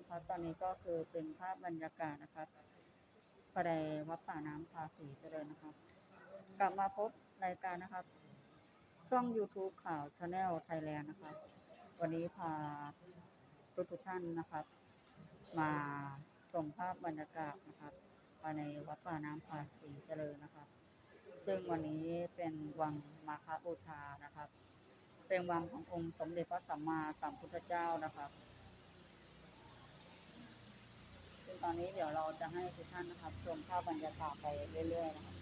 มครับตอนนี้ก็คือเป็นภาพบรรยากาศนะครับภายในวัดป่าน้ำภาษีเจริญนะครับ กลับมาพบรายการนะครับ ช่อง YouTube ข่าวชาแนลไทยแลนด์นะครับ วันนี้พาทุกทุกท่านนะครับ มาชมภาพบรรยากาศนะครับภายในวัดป่าน้ำภาษีเจริญนะครับ ซึ่งวันนี้เป็นวังมาคบูชานะครับ เป็นวังขององค์สมเด็จพระสัมมาสัมพุทธเจ้านะครับ ซึ่ง ตอนนี้เดี๋ยวเราจะให้ทุกท่านนะครับชมภาพบรรยากาศไปเรื่อยๆนะครับ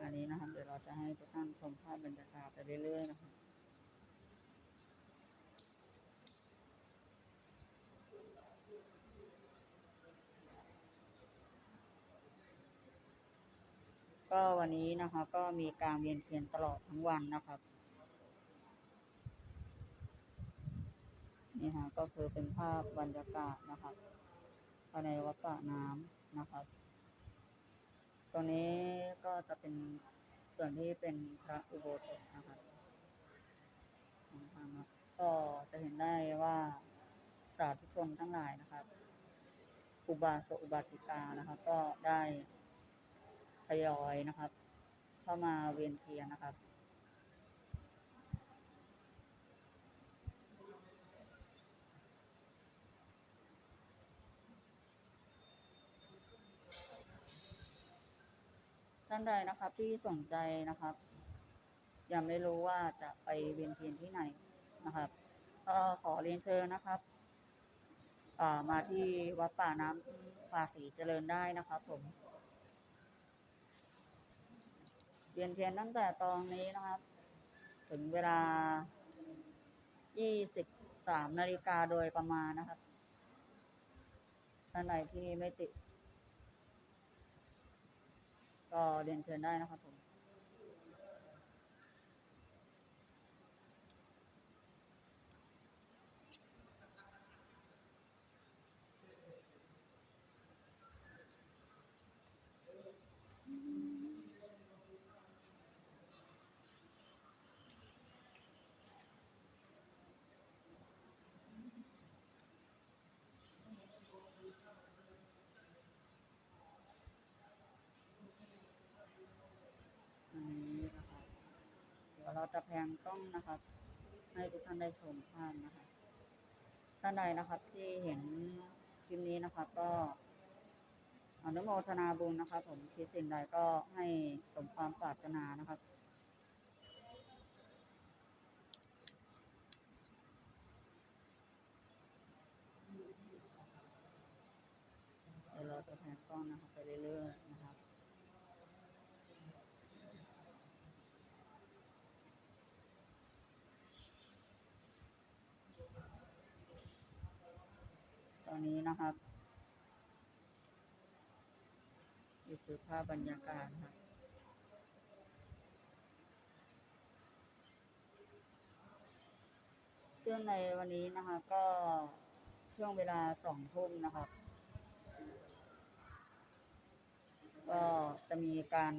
อันนี้นะครับเดี๋ยวเราจะให้ทุกท่านชมภาพบรรยากาศไปเรื่อยๆนะครับก็วันนี้นะครับก็มีการเวียนเทียนตลอดทั้งวันนะครับ นี่ฮะก็คือเป็นภาพบรรยากาศนะครับภายในวัดป่าน้ำนะครับ ตรงนี้ก็จะเป็นส่วนที่เป็นพระอุโบสถนะครับของทางวัดก็จะเห็นได้ว่าสาธุชนทั้งหลายนะครับ อุบาสกอุบาสิกานะครับ ก็ได้ทยอยนะครับ เข้ามาเวียนเทียนนะครับ ท่านใดนะครับที่สนใจนะครับ ยังไม่รู้ว่าจะไปเวียนเทียนที่ไหนนะครับก็ขอเรียนเชิญนะครับมาที่วัดป่าน้ำภาษีเจริญได้นะครับผมเวียนเทียนตั้งแต่ตอนนี้นะครับ ถึงเวลา 23 นาฬิกาโดยประมาณนะครับท่านใดที่ไม่ติด ก็เรียนเชิญได้นะครับผม เดี๋ยวเราจะแพงต้องนะครับ ให้ทุกท่านได้ชมภาพนะครับท่านใดนะครับที่เห็นคลิปนี้นะครับ ก็อนุโมทนาบุญนะครับ ผมคิดสิ่งใดก็ให้สมความปรารถนานะครับ เดี๋ยวเราจะแพนกล้องนะครับ ไปเรื่อยๆนะครับ ต อนนี้นะครับนี่คือภาพบรรยากาศครับซึ่งในวันนี้นะคะก็ช่วงเวลาสองทุ่มนะครับ ก็จะมีการ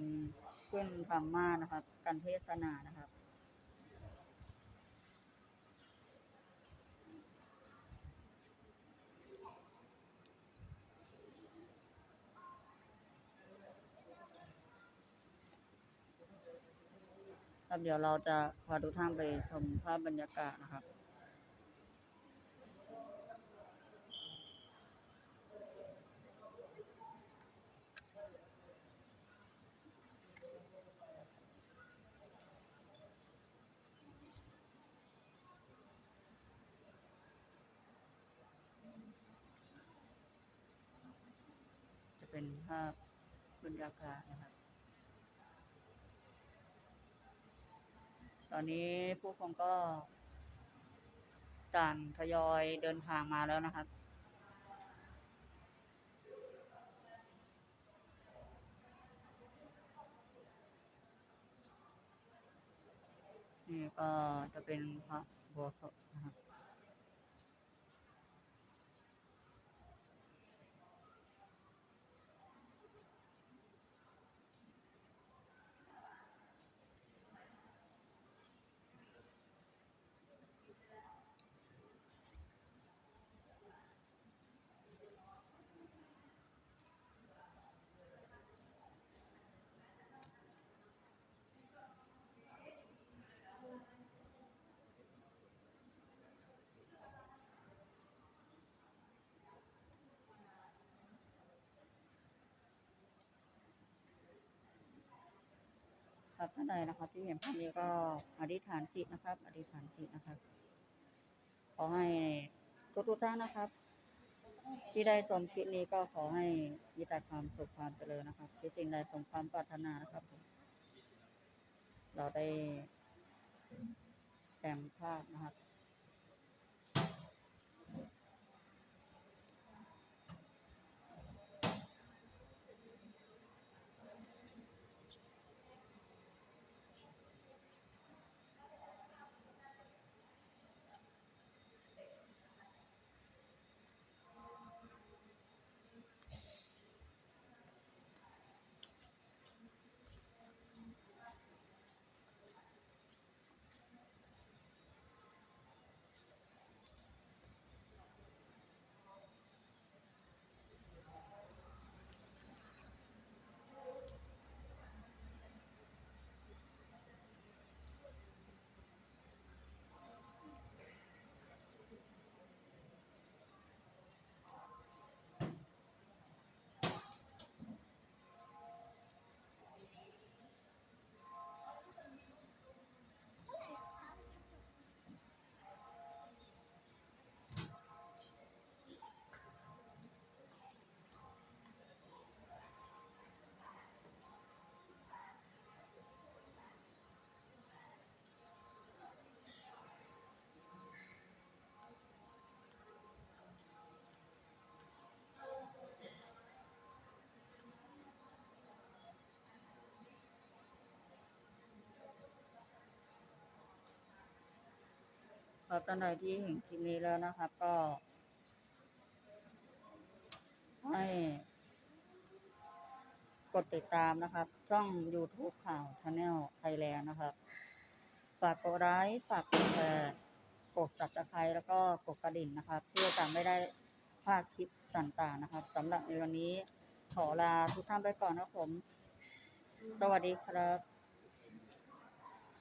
ขึ้นธรรมานะครับ การเทศนานะครับ ครับเดี๋ยวเราจะพาทุกท่านไปชมภาพบรรยากาศนะครับจะเป็นภาพบรรยากาศนะครับ ตอนนี้ผู้คนก็ต่างทยอยเดินทางมาแล้วนะครับ นี่ก็จะเป็นพระโบสถนะครับ นะครับท่านใดนะครับ ที่เห็นภาพนี้ก็อธิษฐานจิตนะครับ อธิษฐานจิตนะครับ ขอให้ทุกทุกท่านนะครับ ที่ได้ชมคลิปนี้ก็ขอให้มีแต่ความสุขความเจริญนะครับที่สิ่งใดสมความปรารถนานะครับ เราได้แต่งภาพนะครับ ครับท่านใดที่เห็นคลิปนี้แล้วนะครับก็ให้กดติดตามนะครับ ช่อง YouTube ข่าวชาแนลไทยแลนด์นะครับฝากกดไลค์ฝากกดแชร์กด subscribe แล้วก็กดกระดิ่งนะครับ เพื่อจะไม่ได้พลาดคลิปต่างๆนะครับสำหรับในวันนี้ขอลาทุกท่านไปก่อนนะครับผม สวัสดีครับ